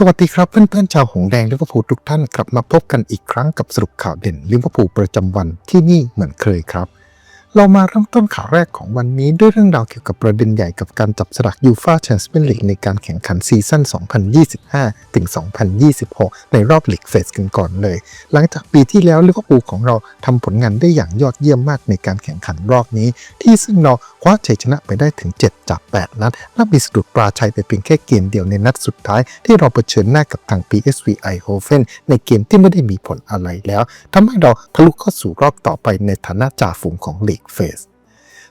สวัสดีครับเพื่อนๆชาวหงแดงลิเวอร์พูลทุกท่านกลับมาพบกันอีกครั้งกับสรุปข่าวเด่นลิเวอร์พูลประจำวันที่นี่เหมือนเคยครับ เรามาเริ่มต้นข่าวแรกของวันนี้ด้วยเรื่องราวเกี่ยวกับประเด็นใหญ่กับการจับสลักยูฟาแชมเปี้ยนลีกในการแข่งขันซีซั่น 2025 ถึง 2026 ในรอบลีกเฟสกันก่อนเลย หลังจากปีที่แล้วลิเวอร์พูลของเราทำผลงานได้อย่างยอดเยี่ยมมากในการแข่งขันรอบนี้ ที่ซึ่งเราคว้าชัยชนะไปได้ถึง 7 จาก 8 นัด และมีสะดุดปราชัยไปเพียงแค่เกมเดียวในนัดสุดท้าย ที่เราเผชิญหน้ากับทาง PSV Eindhoven ในเกมที่ไม่ได้มีผลอะไรแล้วทำให้เราทะลุเข้าสู่รอบต่อไปในฐานะจ่าฝูงของลีกเฟ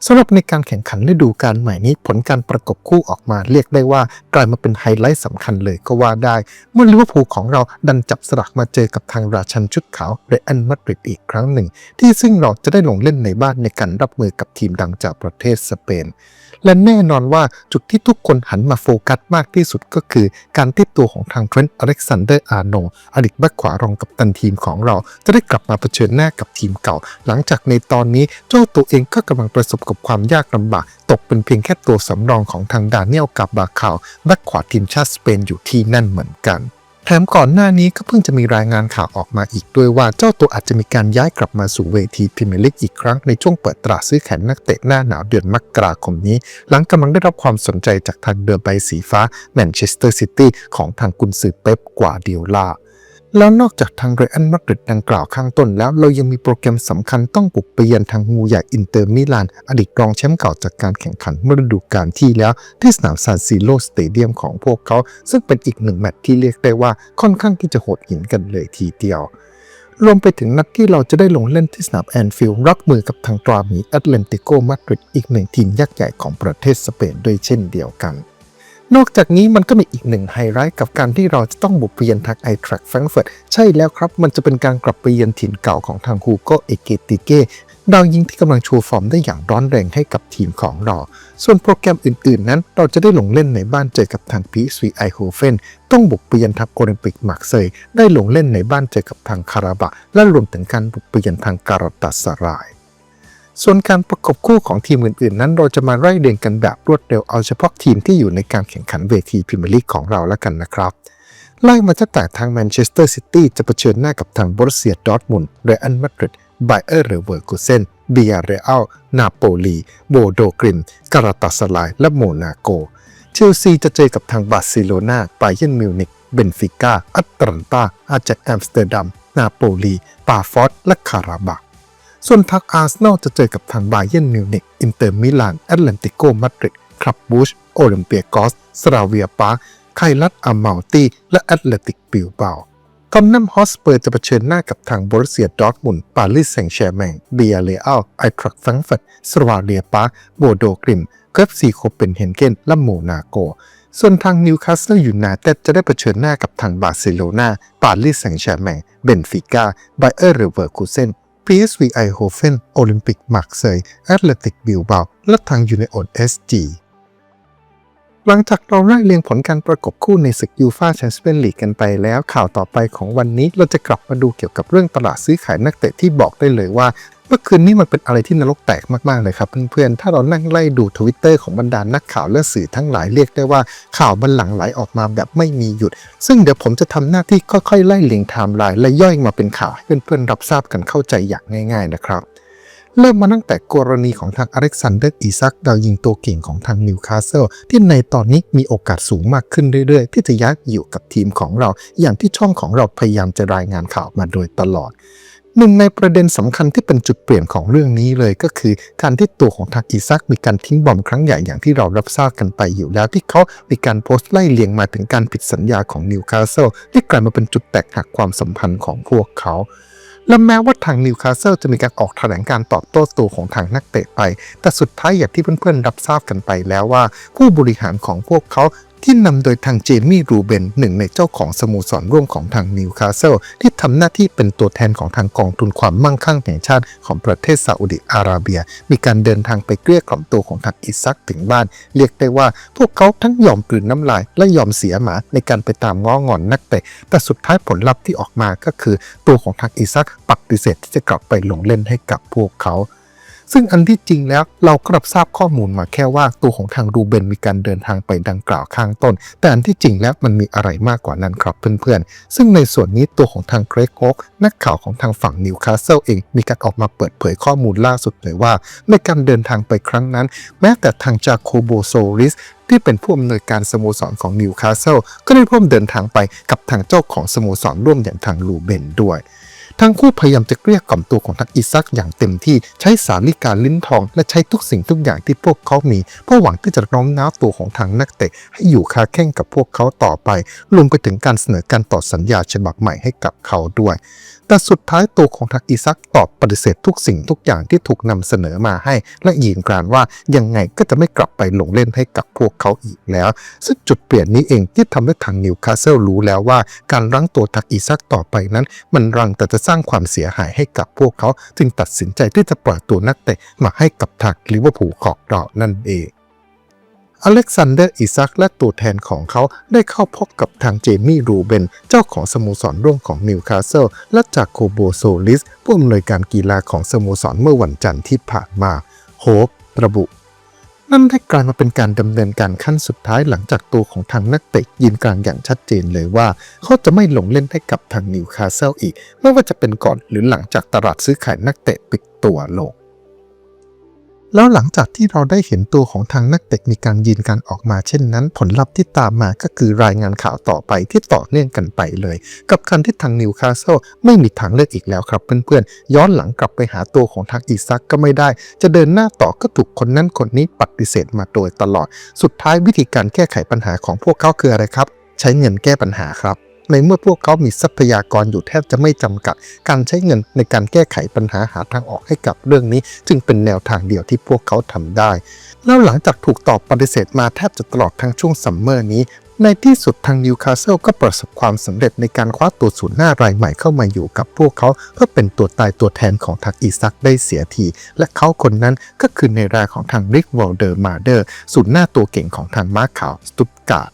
สำหรับในการแข่งขันฤดูกาลใหม่นี้ผลการประกบคู่ออกมาเรียกได้ว่ากลายมาเป็นไฮไลท์สำคัญเลยก็ว่าได้ เมื่อลิเวอร์พูลของเราดันจับสลักมาเจอกับทางราชันชุดขาวเรอัลมาดริดอีกครั้งหนึ่ง ที่ซึ่งเราจะได้ลงเล่นในบ้านในการรับมือกับทีมดังจากประเทศสเปน และแน่นอนว่าจุดที่ทุกคนหันมาโฟกัสมากที่สุดก็คือ การที่ตัวของทางเทรนต์อเล็กซานเดอร์อาร์โนอดีตแบ็คขวารองกับตันทีมของเรา จะได้กลับมาเผชิญหน้ากับทีมเก่า หลังจากในตอนนี้เจ้าตัวเองก็กำลังประสบกับความยากลำบาก ตกเป็นเพียงแค่ตัวสำรองของทางดาเนียลกับบาคาวแบ็คขวาทีมชาติสเปนอยู่ที่นั่นเหมือนกันแถมก่อนหน้านี้ก็เพิ่งจะมีรายงานข่าวออกมาอีกด้วยว่าเจ้าตัวอาจจะมีการย้ายกลับมาสู่เวทีพรีเมียร์ลีกอีกครั้งในช่วงเปิดตลาดซื้อแขนนักเตะหน้าหนาวเดือนมกราคมนี้ หลังกำลังได้รับความสนใจจากทางเดือใบสีฟ้าแมนเชสเตอร์ซิตี้ของทางกุนซือเป๊ปกวาเดียล่า แล้วนอกจากทางเรอัลมาดริดดังกล่าวข้างต้นแล้ว เรายังมีโปรแกรมสำคัญต้องบุกไปเยือนทางงูใหญ่อินเตอร์มิลาน อดีตรองแชมป์เก่าจากการแข่งขันเมื่อฤดูกาลที่แล้ว ที่สนามซานซิโลสเตเดียมของพวกเขา ซึ่งเป็นอีกหนึ่งแมตช์ที่เรียกได้ว่าค่อนข้างที่จะโหดหินกันเลยทีเดียวรวมไปถึงนัดที่เราจะได้ลงเล่นที่สนามแอนฟิลด์รับมือกับทางตราหมีแอตเลนติโกมาดริดอีกหนึ่งทีมยักษ์ใหญ่ของประเทศสเปนด้วยเช่นเดียวกัน นอกจากนี้มันก็มีอีกหนึ่งไฮไลท์กับการที่เราจะต้องบุกเยือนทางไอทรัคแฟรงก์เฟิร์ตใช่แล้วครับ มันจะเป็นการกลับไปเยือนถิ่นเก่าของทางฮูโกเอเกติเกดาวยิงที่กำลังโชว์ฟอร์มได้อย่างร้อนแรงให้กับทีมของเรา ส่วนโปรแกรมอื่นๆ นั้น เราจะได้ลงเล่นในบ้านเจอกับทาง PSV Eindhoven ต้องบุกไปเยือนทัพโอลิมปิกมาร์เซย์ได้ลงเล่นในบ้านเจอกับทางคาราบะ และรวมถึงการบุกไปเยือนทางการาตัสราย ส่วนการประกบคู่ของทีมอื่นๆ นั้นเราจะมาไล่เรียงกันแบบรวดเร็วเอาเฉพาะทีมที่อยู่ในการแข่งขันเวทีพรีเมียร์ลีกของเราแล้วกันนะครับ ไล่มาตั้งแต่ทางแมนเชสเตอร์ซิตี้จะเผชิญหน้ากับทางบร u เซียดอร์ทมุนด์เรอัลมาดริดไบเออร์เรเวอร์กูเซนเบียเรอัลนาโปลีโบโดกริมการาตาสลายและโมนาโก เชลซีจะเจอกับทางบาร์เซโลนาไบเยนมิวนิกเบนฟิก้าอัตแลนตาอาจากแอมสเตอร์ดัมนาโปลีปาฟอร์ดและคาราบา ส่วนทางอาร์เซนอลจะเจอกับทางบาเยนมิวนิกอินเตอร์มิลานแอตเลนติโกมาดริดคลับบูชโอลิมเปียกอสสราเวียปาร์คไคลัตอามาลตีและแอตเลติกบิลเบาทอนนัมฮอสเปอร์จะเผชิญหน้ากับทางบร u เซียดอร์ทมุนปารีสแซงต์แชร์แมงเบียเรอัลไอทรัคแฟรงเฟิร์ตสวาเลียปาร์คโบโดกริมเกฟซีโคเปนเฮนเกนและโมนาโก ส่วนทางนิวคาสเซิลยูไนเต็ดจะได้เผชิญหน้ากับทางบาร์เซโลนาปารีสแซงต์แชร์แมงเบนฟิก้าไบเออร์เรเวอร์คูเซน PSV Eindhoven โอลิมปิกมาร์เซย์แอตเลติกบิลบาและทางยูเนโอดเอสจีหลังจากเราไล่เรียงผลการประกบคู่ในศึกยูฟาแชมเปี้ยนลีกกันไปแล้วข่าวต่อไปของวันนี้เราจะกลับมาดูเกี่ยวกับเรื่องตลาดซื้อขายนักเตะที่บอกได้เลยว่า เมื่อคืนนี้มันเป็นอะไรที่นรกแตกมากๆเลยครับเพื่อนๆ ถ้าเรานั่งไล่ดูทวิตเตอร์ของบรรดานักข่าวและสื่อทั้งหลายเรียกได้ว่าข่าวมันหลังไหลออกมาแบบไม่มีหยุด ซึ่งเดี๋ยวผมจะทำหน้าที่ค่อยๆ ไล่เลียงไทม์ไลน์และย่อยมาเป็นข่าวให้เพื่อนๆ รับทราบกันเข้าใจอย่างง่าย ๆ นะครับเริ่มมาตั้งแต่กรณีของทางอเล็กซานเดอร์อีซักดาวยิงตัวเก่งของทางนิวคาสเซิลที่ในตอนนี้มีโอกาสสูงมากขึ้นเรื่อยๆ ที่จะย้ายอยู่กับทีมของเรา อย่างที่ช่องของเราพยายามจะรายงานข่าวมาโดยตลอด หนึ่งในประเด็นสำคัญที่เป็นจุดเปลี่ยนของเรื่องนี้เลยก็คือ การที่ตัวของทางอีซักมีการทิ้งบอมครั้งใหญ่อย่างที่เรารับทราบกันไปอยู่แล้วที่เขามีการโพสต์ไล่เลียงมาถึงการผิดสัญญาของนิวคาสเซิลที่กลายมาเป็นจุดแตกหักความสัมพันธ์ของพวกเขาและแม้ว่าทางนิวคาสเซิลจะมีการออกแถลงการตอบโต้ตัวของทางนักเตะไป แต่สุดท้ายอย่างที่เพื่อนๆรับทราบกันไปแล้วว่า ผู้บริหารของพวกเขา ที่นำโดยทางเจมี่รูเบนหนึ่งในเจ้าของสโมสรร่วมของทางนิวคาสเซิลที่ทำหน้าที่เป็นตัวแทนของทางกองทุนความมั่งคั่งแห่งชาติของประเทศซาอุดิอาระเบีย มีการเดินทางไปเกลี้ยกล่อมตัวของทางอิซักถึงบ้าน เรียกได้ว่าพวกเขาทั้งยอมกลืนน้ำลายและยอมเสียหมาในการไปตามง้องอนนักเตะแต่สุดท้ายผลลัพธ์ที่ออกมาก็คือ ตัวของทางอิซักปฏิเสธที่จะกลับไปลงเล่นให้กับพวกเขา ซึ่งอันที่จริงแล้วเราก็รับทราบข้อมูลมาแค่ว่าตัวของทางรูเบนมีการเดินทางไปดังกล่าวข้างต้น แต่อันที่จริงแล้วมันมีอะไรมากกว่านั้นครับเพื่อนๆ ซึ่งในส่วนนี้ตัวของทางเกรกโอ๊กนักข่าวของทางฝั่งนิวคาสเซิลเองมีการออกมาเปิดเผยข้อมูลล่าสุดเลยว่า ในการเดินทางไปครั้งนั้น แม้แต่ทางจาโคโบโซริสที่เป็นผู้อำนวยการสโมสรของนิวคาสเซิลก็ได้ร่วมเดินทางไปกับทางเจ้าของสโมสรร่วมอย่างทางลูเบนด้วย ทั้งคู่พยายามจะเกลี้ยกล่อมตัวของทักอิซักอย่างเต็มที่ใช้สาลิการลิ้นทอง และใช้ทุกสิ่งทุกอย่างที่พวกเขามีเพื่อหวังที่จะน้อมน้าวตัวของทางนักเตะให้อยู่คาแข่งกับพวกเขาต่อไปรวมไปถึงการเสนอการต่อสัญญาฉบับใหม่ให้กับเขาด้วย แต่สุดท้ายตัวของทักอิซักตอบปฏิเสธทุกสิ่งทุกอย่างที่ถูกนำเสนอมาให้ และยืนกรานว่ายังไงก็จะไม่กลับไปลงเล่นให้กับพวกเขาอีกแล้ว ซึ่งจุดเปลี่ยนนี้เองที่ทำให้ทางนิวคาสเซิลรู้แล้วว่า การรั้งตัวทักอิซักต่อไปนั้น มันรังแต่จะสร้างความเสียหายให้กับพวกเขา จึงตัดสินใจที่จะปล่อยตัวนักเตะมาให้กับทางลิเวอร์พูลของเรานั่นเอง อเล็กซานเดอร์อิซักและตัวแทนของเขาได้เข้าพบกับทางเจมี่รูเบน เจ้าของสโมสรร่วมของนิวคาสเซิลและจากโคโบโซลิส ผู้อำนวยการกีฬาของสโมสรเมื่อวันจันทร์ที่ผ่านมา โฮประบุ นั่นได้กลายมาเป็นการดำเนินการขั้นสุดท้ายหลังจากตัวของทางนักเตะยืนกลางอย่างชัดเจนเลยว่า เขาจะไม่ลงเล่นให้กับทางนิวคาสเซิลอีก ไม่ว่าจะเป็นก่อนหรือหลังจากตลาดซื้อขายนักเตะปิดตัวลง แล้วหลังจากที่เราได้เห็นตัวของทางนักเตะมีการยืนการออกมาเช่นนั้น ผลลัพธ์ที่ตามมาก็คือรายงานข่าวต่อไปที่ต่อเนื่องกันไปเลย กับการที่ทางนิวคาสเซิลไม่มีทางเลือกอีกแล้วครับเพื่อนๆ ย้อนหลังกลับไปหาตัวของทางอีซักก็ไม่ได้ จะเดินหน้าต่อก็ถูกคนนั้นคนนี้ปฏิเสธมาโดยตลอด สุดท้ายวิธีการแก้ไขปัญหาของพวกเขาคืออะไรครับ ใช้เงินแก้ปัญหาครับ ในเมื่อพวกเขามีทรัพยากรอยู่แทบจะไม่จำกัด การใช้เงินในการแก้ไขปัญหาหาทางออกให้กับเรื่องนี้ จึงเป็นแนวทางเดียวที่พวกเขาทำได้ แล้วหลังจากถูกตอบปฏิเสธมาแทบจะตลอดทั้งช่วงซัมเมอร์นี้ในที่สุดทางนิวคาสเซิลก็ประสบความสำเร็จในการคว้าตัวศูนย์หน้ารายใหม่เข้ามาอยู่กับพวกเขา เพื่อเป็นตัวตายตัวแทนของทักอีซักได้เสียที และเขาคนนั้นก็คือในรายของทางริกวอลเดอร์มาเดอร์ศูนย์หน้าตัวเก่งของทางมาร์คขาวสตุตการ์ด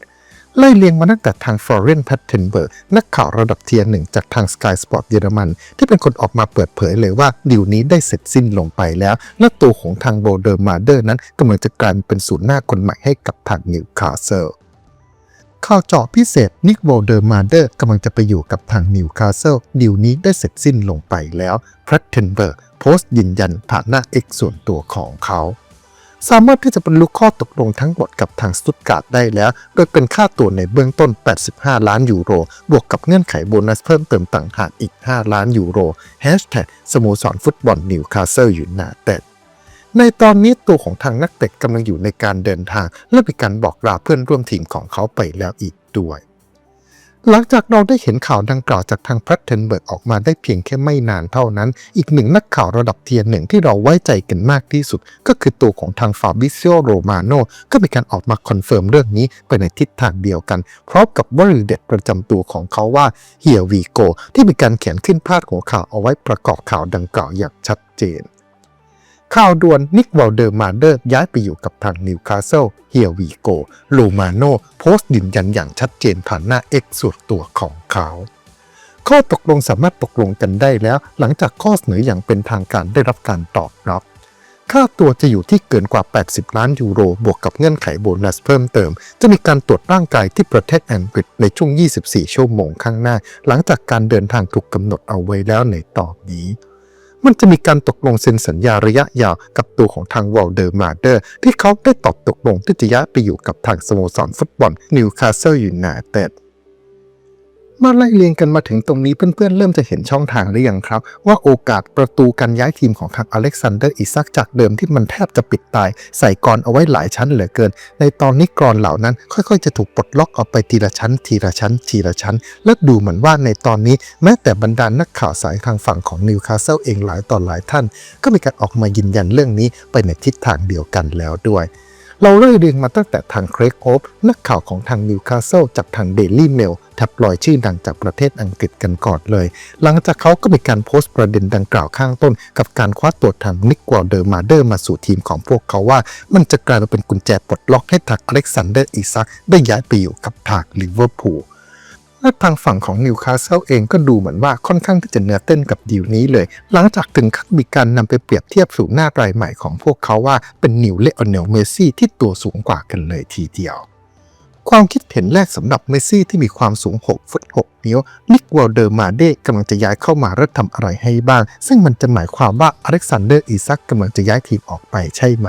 ไล่เลียงมาตั้งแต่ทางฟลอเรนแพตเทนเบิร์กนักข่าวระดับเทียร์หนึ่งจากทาง Sky Sport เยอรมัน ที่เป็นคนออกมาเปิดเผยเลยว่าดีลนี้ได้เสร็จสิ้นลงไปแล้ว และตัวของทางโบเดอร์มาเดอร์นั้นกำลังจะกลายเป็นศูนย์หน้าคนใหม่ให้กับทางนิวคาสเซิลข่าวเจาะพิเศษนิกโวเดอร์มาเดอร์กำลังจะไปอยู่กับทางนิวคาสเซิลดีลนี้ได้เสร็จสิ้นลงไปแล้วแพตเทนเบิร์กโพสต์ยืนยันผ่านหน้า X ส่วนตัวของเขา สามารถที่จะบรรลุข้อตกลงทั้งหมดกับทางสตุตการ์ดได้แล้ว โดยเป็นค่าตัวในเบื้องต้น 85 ล้านยูโร บวกกับเงื่อนไขโบนัสเพิ่มเติมต่างหากอีก 5 ล้านยูโรแฮชแท็กสโมสรฟุตบอลนิวคาสเซิลยูไนเต็ดในตอนนี้ตัวของทางนักเตะกำลังอยู่ในการเดินทาง และมีการบอกลาเพื่อนร่วมทีมของเขาไปแล้วอีกด้วย หลังจากเราได้เห็นข่าวดังกล่าวจากทางแพทเทนเบิร์กออกมาได้เพียงแค่ไม่นานเท่านั้น อีกหนึ่งนักข่าวระดับเทียร์หนึ่งที่เราไว้ใจกันมากที่สุด ก็คือตัวของทางฟาบิเซโอโรมาโนก็มีการออกมาคอนเฟิร์มเรื่องนี้ไปในทิศทางเดียวกัน พร้อมกับวลีเด็ดประจำตัวของเขาว่าเฮียวีโกที่มีการเขียนขึ้นพาดหัวข่าวเอาไว้ประกอบข่าวดังกล่าวอย่างชัดเจน ข่าวด่วนนิกวอลเดอร์มาเดอร์ย้ายไปอยู่กับทางนิวคาสเซิลเฮียวีโกโลมาโนโพสต์ยืนยันอย่างชัดเจนผ่านหน้า X ส่วนตัวของเขาข้อตกลงสามารถตกลงกันได้แล้ว หลังจากข้อเสนออย่างเป็นทางการได้รับการตอบรับค่าตัวจะอยู่ที่เกินกว่า 80 ล้านยูโร บวกกับเงื่อนไขโบนัสเพิ่มเติม จะมีการตรวจร่างกายที่ประเทศอังกฤษในช่วง 24 ชั่วโมงข้างหน้า หลังจากการเดินทางถูกกำหนดเอาไว้แล้วในตอนนี้ มันจะมีการตกลงเซ็นสัญญาระยะยาวกับตัวของทางวอลเดอร์มาเดอร์ที่เขาได้ตอบตกลงที่จะย้ายไปอยู่กับทางสโมสรฟุตบอลนิวคาสเซิลยูไนเต็ด มาไล่เรียงกันมาถึงตรงนี้เพื่อนๆ เริ่มจะเห็นช่องทางหรือยังครับ ว่าโอกาสประตูการย้ายทีมของทางอเล็กซานเดอร์อิซักจากเดิมที่มันแทบจะปิดตาย ใส่กรเอาไว้หลายชั้นเหลือเกิน ในตอนนี้กรอนเหล่านั้น ค่อยๆ จะถูกปลดล็อกออกไปทีละชั้น ทีละชั้น ทีละชั้น และดูเหมือนว่าในตอนนี้ แม้แต่บรรดานักข่าวสายทางฝั่งของนิวคาสเซิลเองหลายต่อหลายท่าน ก็มีการออกมายืนยันเรื่องนี้ไปในทิศทางเดียวกันแล้วด้วย เราเล่เรียงมาตั้งแต่ทางเครกโอฟนักข่าวของทางนิวคาสเซิลจากทางเดลี่เมลทับลอยชื่อดังจากประเทศอังกฤษกันก่อนเลย หลังจากเขาก็มีการโพสต์ประเด็นดังกล่าวข้างต้น กับการคว้าตัวทางนิกวอลเดอร์มาเดอร์มาสู่ทีมของพวกเขาว่า มันจะกลายมาเป็นกุญแจปลดล็อกให้ทางอเล็กซานเดอร์อีซักได้ย้ายไปอยู่กับทางลิเวอร์พูล และทางฝั่งของนิวคาสเซิลเองก็ดูเหมือนว่าค่อนข้างที่จะเนื้อเต้นกับดีลนี้เลย หลังจากถึงขั้นมีการนำไปเปรียบเทียบสู่หน้ารายใหม่ของพวกเขาว่าเป็นนิวเลอเนลเมซี่ที่ตัวสูงกว่ากันเลยทีเดียว ความคิดเห็นแรกสำหรับเมซี่ที่มีความสูง 6 ฟุต 6 นิ้วนิกวอลเดอร์มาเดกำลังจะย้ายเข้ามาและทำอะไรให้บ้าง ซึ่งมันจะหมายความว่าอเล็กซานเดอร์อีซักกำลังจะย้ายทีมออกไปใช่ไหม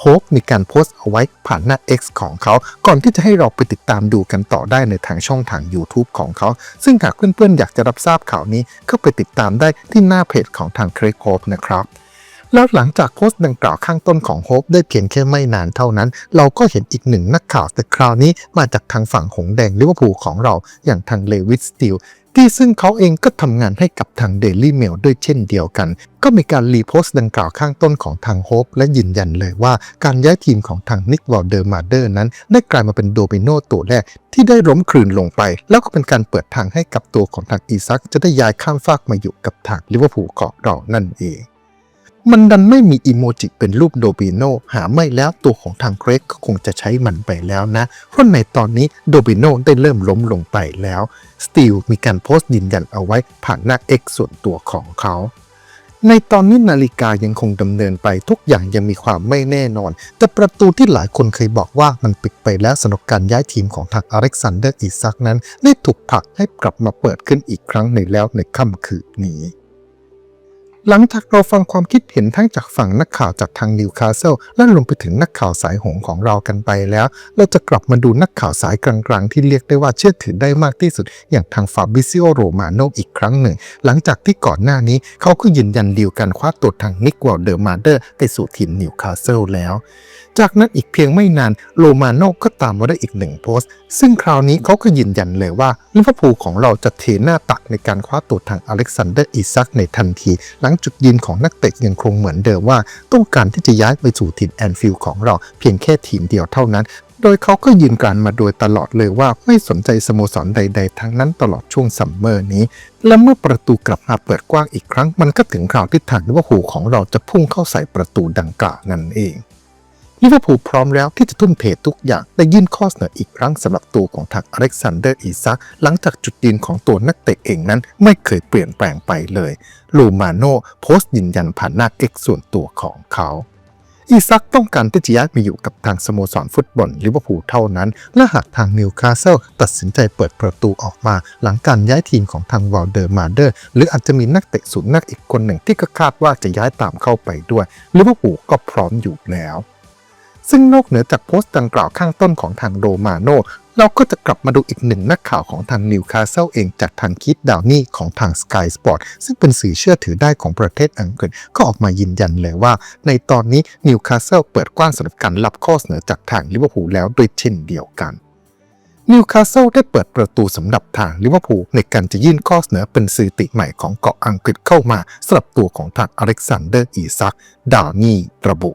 โฮปมีการโพสต์เอาไว้ผ่านหน้า X ของเขา ก่อนที่จะให้เราไปติดตามดูกันต่อได้ในทางช่องทาง YouTube ของเขา ซึ่งหากเพื่อนๆอยากจะรับทราบข่าวนี้ก็ไปติดตามได้ที่หน้าเพจของทางเครกโฮปนะครับ แล้วหลังจากโพสต์ดังกล่าวข้างต้นของโฮปได้เพียงแค่ไม่นานเท่านั้น เราก็เห็นอีกหนึ่งนักข่าวแต่คราวนี้มาจากทางฝั่งหงแดงลิเวอร์พูลของเราอย่างทางเลวิสสติลที่ซึ่งเขาเองก็ทำงานให้กับทาง Daily Mail ด้วยเช่นเดียวกัน ก็มีการรีโพสต์ดังกล่าวข้างต้นของทางโฮปและยืนยันเลยว่าการย้ายทีมของทางนิกวอลเดอร์มาเดอร์นั้น ได้กลายมาเป็นโดมิโนตัวแรกที่ได้ล้มคลืนลงไป แล้วก็เป็นการเปิดทางให้กับตัวของทางอีซักจะได้ย้ายข้ามฟากมาอยู่กับทางลิเวอร์พูลของเรานั่นเอง มันดันไม่มีอีโมจิเป็นรูปโดบิโนหาไม่แล้วตัวของทางเกรกก็คงจะใช้มันไปแล้วนะ เพราะในตอนนี้โดบิโนได้เริ่มล้มลงไปแล้วสตีลมีการโพสต์ยืนยันเอาไว้ผ่านหน้า X ส่วนตัวของเขาในตอนนี้นาฬิกายังคงดำเนินไปทุกอย่างยังมีความไม่แน่นอน แต่ประตูที่หลายคนเคยบอกว่ามันปิดไปแล้วสำหรับการย้ายทีมของทางอเล็กซานเดอร์อีซักนั้น ได้ถูกผลักให้กลับมาเปิดขึ้นอีกครั้งในแล้วในค่ำคืนนี้ หลังจากเราฟังความคิดเห็นทั้งจากฝั่งนักข่าวจากทางนิวคาสเซิลและรวมไปถึงนักข่าวสายหงของเรากันไปแล้ว เราจะกลับมาดูนักข่าวสายกลางๆ ที่เรียกได้ว่าเชื่อถือได้มากที่สุด อย่างทางฟาบิซิโอโรมาโนอีกครั้งหนึ่ง หลังจากที่ก่อนหน้านี้เขาก็ยืนยันดีลกันคว้าตัวทางนิกวอลเดอร์มาเดอร์ไปสู่ทีมนิวคาสเซิลแล้ว จากนั้นอีกเพียงไม่นานโรมาโนก็ตามมาได้อีกหนึ่งโพสต์ ซึ่งคราวนี้เขาก็ยืนยันเลยว่าลิเวอร์พูลของเราจะเทหน้าตักในการคว้าตัวทางอเล็กซานเดอร์อิซักในทันที หลังจุดยืนของนักเตะยังคงเหมือนเดิมว่า ต้องการที่จะย้ายไปสู่ทีมแอนฟิลด์ของเราเพียงแค่ทีมเดียวเท่านั้นโดยเขาก็ยืนกรานมาโดยตลอดเลยว่าไม่สนใจสโมสรใด ๆ ทั้งนั้นตลอดช่วงซัมเมอร์นี้ และเมื่อประตูกลับมาเปิดกว้างอีกครั้ง มันก็ถึงคราวที่ทางลิเวอร์พูลของเราจะพุ่งเข้าใส่ประตูดังกล่าวนั่นเอง ลิเวอร์พูลพร้อมแล้วที่จะทุ่มเททุกอย่างและยื่นข้อเสนออีกครั้งสำหรับตัวของทางอเล็กซานเดอร์อีซักหลังจากจุดยืนของตัวนักเตะเองนั้นไม่เคยเปลี่ยนแปลงไปเลย ลูมาโน่โพสต์ยืนยันผ่านหน้าเอกส่วนตัวของเขาอีซักต้องการที่จะย้ายมาอยู่กับทางสโมสรฟุตบอลลิเวอร์พูลเท่านั้น และหากทางนิวคาสเซิลตัดสินใจเปิดประตูออกมา หลังการย้ายทีมของทางวอลเดอร์มาเดอร์ หรืออาจจะมีนักเตะศูนย์นักอีกคนหนึ่งที่ก็คาดว่าจะย้ายตามเข้าไปด้วยลิเวอร์พูลก็พร้อมอยู่แล้ว ซึ่งนอกเหนือจากโพสต์ดังกล่าวข้างต้นของทางโรมาโนเราก็จะกลับมาดูอีกหนึ่งนักข่าวของทางนิวคาสเซิลเองจากทางคิดดาวนี่ของทาง Sky Sport ซึ่งเป็นสื่อเชื่อถือได้ของประเทศอังกฤษ ก็ออกมายืนยันเลยว่า ในตอนนี้นิวคาสเซิลเปิดกว้างสำหรับการรับข้อเสนอจากทางลิเวอร์พูลแล้วด้วยเช่นเดียวกันนิวคาสเซิลได้เปิดประตูสำหรับทางลิเวอร์พูลในการจะยื่นข้อเสนอเป็นสถิติใหม่ของเกาะอังกฤษเข้ามาสำหรับตัวของทางอเล็กซานเดอร์อีซักดาวนี่ระบุ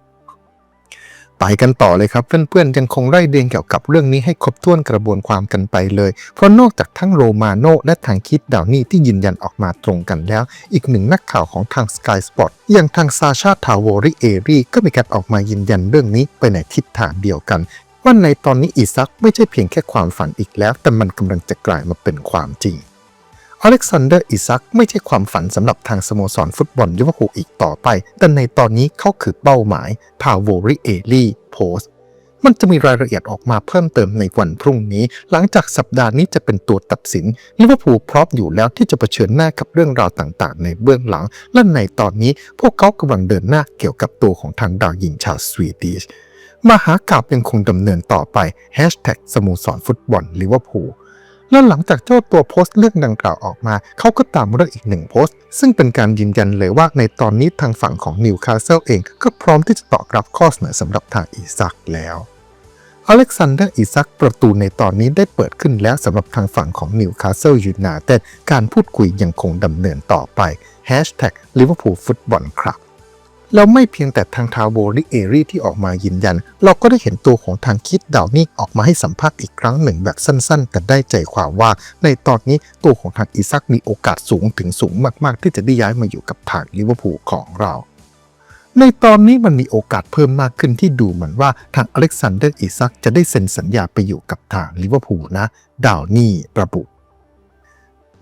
ไปกันต่อเลยครับ เพื่อนๆยังคงไล่เรียงเกี่ยวกับเรื่องนี้ให้ครบถ้วนกระบวนความกันไปเลย เพราะนอกจากทั้งโรมาโนและทางคิดดาวนี่ที่ยืนยันออกมาตรงกันแล้ว อีกหนึ่งนักข่าวของทาง Sky Sport อย่างทางซาชาทาวอริเอรีก็มีการออกมายืนยันเรื่องนี้ไปในทิศทางเดียวกันว่าในตอนนี้อีซักไม่ใช่เพียงแค่ความฝันอีกแล้ว แต่มันกำลังจะกลายมาเป็นความจริง อเล็กซานเดอร์อิซักไม่ใช่ความฝันสำหรับทางสโมสรฟุตบอลลิเวอร์พูลอีกต่อไป แต่ในตอนนี้เขาคือเป้าหมายพาโวริเอลี่โพสมันจะมีรายละเอียดออกมาเพิ่มเติมในวันพรุ่งนี้ หลังจากสัปดาห์นี้จะเป็นตัวตัดสินลิเวอร์พูลพร้อมอยู่แล้วที่จะเผชิญหน้ากับเรื่องราวต่างๆ ในเบื้องหลัง และในตอนนี้พวกเขากำลังเดินหน้าเกี่ยวกับตัวของทางดาวหญิงชาวสวีดิชมหากาบยังคงดำเนินต่อไปแฮชแท็กสโมสรฟุตบอลลิเวอร์พูล และหลังจากเจ้าตัวโพสต์เรื่องดังกล่าวออกมา เขาก็ตามมาด้วยอีกหนึ่งโพสต์ ซึ่งเป็นการยืนยันเลยว่าในตอนนี้ทางฝั่งของนิวคาสเซิลเองก็พร้อมที่จะตอบรับข้อเสนอสำหรับทางอีซักแล้วอเล็กซานเดอร์อีซักประตูในตอนนี้ได้เปิดขึ้นแล้วสำหรับทางฝั่งของนิวคาสเซิลยูไนเต็ดการพูดคุยยังคงดำเนินต่อไป Hashtag Liverpool Football Club แล้วไม่เพียงแต่ทางทาวโบริเอรีที่ออกมายืนยัน เราก็ได้เห็นตัวของทางคิดดาวนี่ออกมาให้สัมภาษณ์อีกครั้งหนึ่งแบบสั้นๆ แต่ได้ใจความว่า ในตอนนี้ตัวของทางอีซักมีโอกาสสูงถึงสูงมากๆ ที่จะได้ย้ายมาอยู่กับทางลิเวอร์พูลของเราในตอนนี้มันมีโอกาสเพิ่มมากขึ้นที่ดูเหมือนว่าทางอเล็กซานเดอร์อีซักจะได้เซ็นสัญญาไปอยู่กับทางลิเวอร์พูลนะ ดาวนี่ระบุ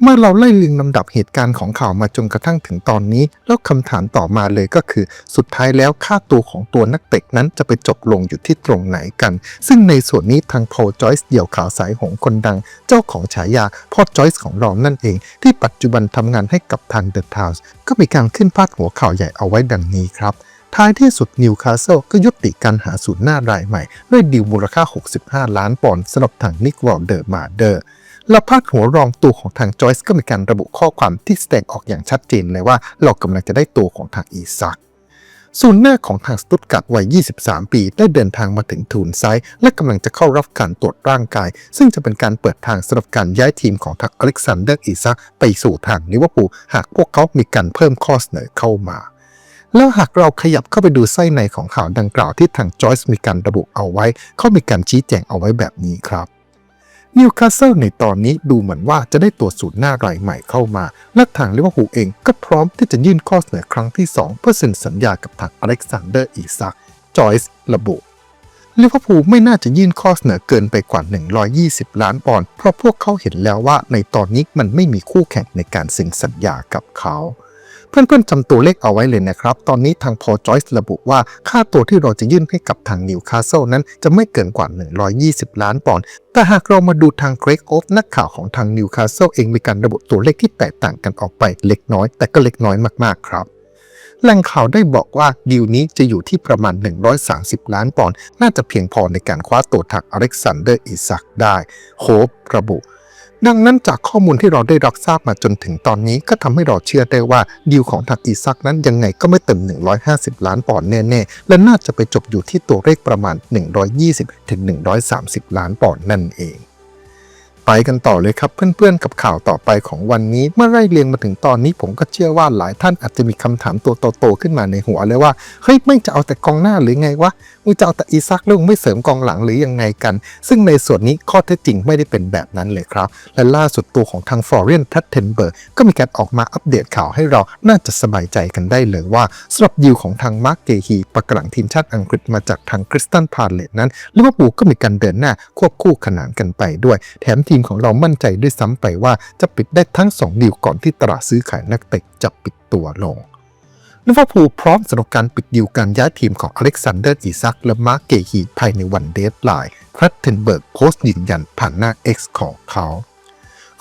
เมื่อเราไล่เรียงลำดับเหตุการณ์ของข่าวมาจนกระทั่งถึงตอนนี้ แล้วคำถามต่อมาเลยก็คือ สุดท้ายแล้วค่าตัวของตัวนักเตะนั้นจะไปจบลงอยู่ที่ตรงไหนกัน ซึ่งในส่วนนี้ทางพอลจอยส์เดี่ยวข่าวสายหงคนดัง เจ้าของฉายาพ่อจอยส์ของเรานั่นเอง ที่ปัจจุบันทำงานให้กับทางเดอะทาวส์ก็มีการขึ้นพาดหัวข่าวใหญ่เอาไว้ดังนี้ครับท้ายที่สุดนิวคาสเซิลก็ยุติการหาศูนย์หน้ารายใหม่ ด้วยดีลมูลค่า 65 ล้านปอนด์สำหรับทางนิกวอลเดอร์มาเดอร์ และพาดหัวรองตัวของทางจอยส์ก็มีการระบุข้อความที่แสดงออกอย่างชัดเจนเลยว่าเรากำลังจะได้ตัวของทางอีซักศูนย์หน้าของทางสตุตการ์ดวัย 23 ปี ได้เดินทางมาถึงทูนไซด์และกำลังจะเข้ารับการตรวจร่างกาย ซึ่งจะเป็นการเปิดทางสำหรับการย้ายทีมของทางอเล็กซานเดอร์อีซักไปสู่ทางลิเวอร์พูลหากพวกเขามีการเพิ่มข้อเสนอเข้ามา แล้วหากเราขยับเข้าไปดูไส้ในของข่าวดังกล่าวที่ทางจอยส์มีการระบุเอาไว้ เขามีการชี้แจงเอาไว้แบบนี้ครับ นิวคาสเซิลในตอนนี้ดูเหมือนว่าจะได้ตัวศูนย์หน้ารายใหม่เข้ามา และทางลิเวอร์พูลเองก็พร้อมที่จะยื่นข้อเสนอครั้งที่ 2 เพื่อเซ็นสัญญากับทางอเล็กซานเดอร์อีซักจอยส์ระบุลิเวอร์พูลไม่น่าจะยื่นข้อเสนอเกินไปกว่า 120 ล้านปอนด์เพราะพวกเขาเห็นแล้วว่าในตอนนี้มันไม่มีคู่แข่งในการเซ็นสัญญากับเขา เพื่อนๆจำตัวเลขเอาไว้เลยนะครับ ตอนนี้ทางพอจอยส์ระบุว่า ค่าตัวที่เราจะยื่นให้กับทางนิวคาสเซิลนั้นจะไม่เกินกว่า 120 ล้านปอนด์แต่หากเรามาดูทางเกรกโอฟนักข่าวของทางนิวคาสเซิลเองมีการระบุตัวเลขที่แตกต่างกันออกไปเล็กน้อย แต่ก็เล็กน้อยมากๆครับแหล่งข่าวได้บอกว่าดีลนี้จะอยู่ที่ประมาณ 130 ล้านปอนด์น่าจะเพียงพอในการคว้าตัวทางอเล็กซานเดอร์อิซักได้โฮประบุ ดังนั้นจากข้อมูลที่เราได้รับทราบมาจนถึงตอนนี้ก็ทำให้เราเชื่อได้ว่าดีลของทางอีซักนั้นยังไงก็ไม่เต็ม 150 ล้านปอนด์แน่ๆ และน่าจะไปจบอยู่ที่ตัวเลขประมาณ 120-130 ล้านปอนด์นั่นเอง ไปกันต่อเลยครับเพื่อนๆกับข่าวต่อไปของวันนี้เมื่อไล่เรียงมาถึงตอนนี้ผมก็เชื่อว่าหลายท่านอาจจะมีคำถามตัวโตๆขึ้นมาในหัวเลยว่าเฮ้ยไม่จะเอาแต่กองหน้าหรือไงวะมึงจะเอาแต่อีซักแล้วมึงไม่เสริมกองหลังหรือยังไงกัน ซึ่งในส่วนนี้ข้อเท็จจริงไม่ได้เป็นแบบนั้นเลยครับ และล่าสุดตัวของทางฟลอเรนทัตเทนเบิร์กก็มีการออกมาอัปเดตข่าวให้เราน่าจะสบายใจกันได้เลยว่าสำหรับยิวของทางมาร์กเกฮีประกหลังทีมชาติอังกฤษมาจากทางคริสตันพาเลตนั้นลิเวอร์พูลก็มีการเดินหน้าควบคู่ขนานกันไปด้วยแถมทีีมของเรามั่นใจด้วยซ้ำไปว่าจะปิดได้ทั้ง 2 ดีลก่อนที่ตลาดซื้อขายนักเตะจะปิดตัวลงลิเวอร์พูลพร้อมสำหรับการปิดดีลการย้ายทีมของอเล็กซานเดอร์อีซักและมาร์เกฮีภายในวันเดทไลน์แพทเทนเบิร์กโพสต์ยืนยันผ่านหน้า X ของเขา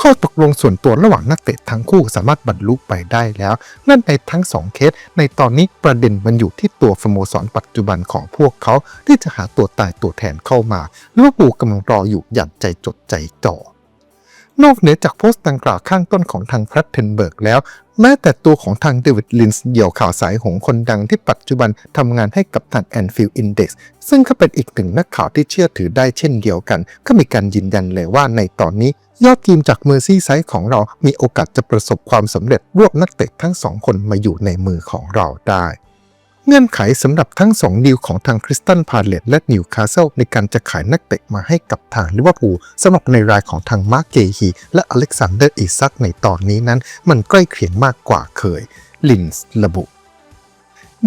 ข้อตกลงส่วนตัวระหว่างนักเตะทั้งคู่สามารถบรรลุไปได้แล้ว นั่นในทั้ง 2 เคส ในตอนนี้ประเด็นมันอยู่ที่ตัวสโมสรปัจจุบันของพวกเขาที่จะหาตัวตายตัวแทนเข้ามาลิเวอร์พูลกำลังรออยู่อย่างใจจดใจจ่อนอกเหนือจากโพสต์ดังกล่าวข้างต้นของทางแพทเทนเบิร์กแล้ว แม้แต่ตัวของทางเดวิดลินส์เหี่ยวข่าวสายหงคนดังที่ปัจจุบันทำงานให้กับทางแอนฟิลด์อินเด็กซ์ซึ่งก็เป็นอีกหนึ่งนักข่าวที่เชื่อถือได้เช่นเดียวกัน ก็มีการยืนยันเลยว่าในตอนนี้ ยอดทีมจากเมอร์ซี่ไซด์ของเรามีโอกาสจะประสบความสำเร็จรวบนักเตะทั้งสองคนมาอยู่ในมือของเราได้ เงื่อนไขสำหรับทั้ง2ดีลของทางคริสตันพาเลตและนิวคาสเซิลในการจะขายนักเตะมาให้กับทางลิเวอร์พูลสำหรับในรายของทางมาร์กเกฮีและอเล็กซานเดอร์อิซักในตอนนี้นั้น มันใกล้เคียงมากกว่าเคยลินส์ระบุ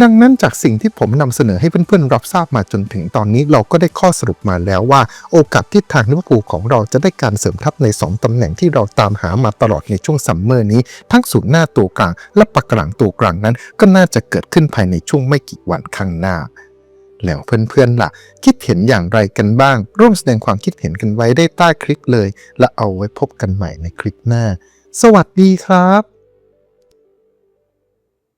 ดังนั้นจากสิ่งที่ผมนำเสนอให้เพื่อนๆ รับทราบมาจนถึงตอนนี้เราก็ได้ข้อสรุปมาแล้วว่า โอกาสที่ทางลิเวอร์พูลของเราจะได้การเสริมทัพใน 2ตำแหน่งที่เราตามหามาตลอดในช่วงซัมเมอร์นี้ ทั้งศูนย์หน้าตัวกลาง และปากกลางตัวกลางนั้น ก็น่าจะเกิดขึ้นภายในช่วงไม่กี่วันข้างหน้า แล้วเพื่อนๆล่ะ คิดเห็นอย่างไรกันบ้าง ร่วมแสดงความคิดเห็นกันไว้ได้ใต้คลิปเลย และเอาไว้พบกันใหม่ในคลิปหน้า สวัสดีครับ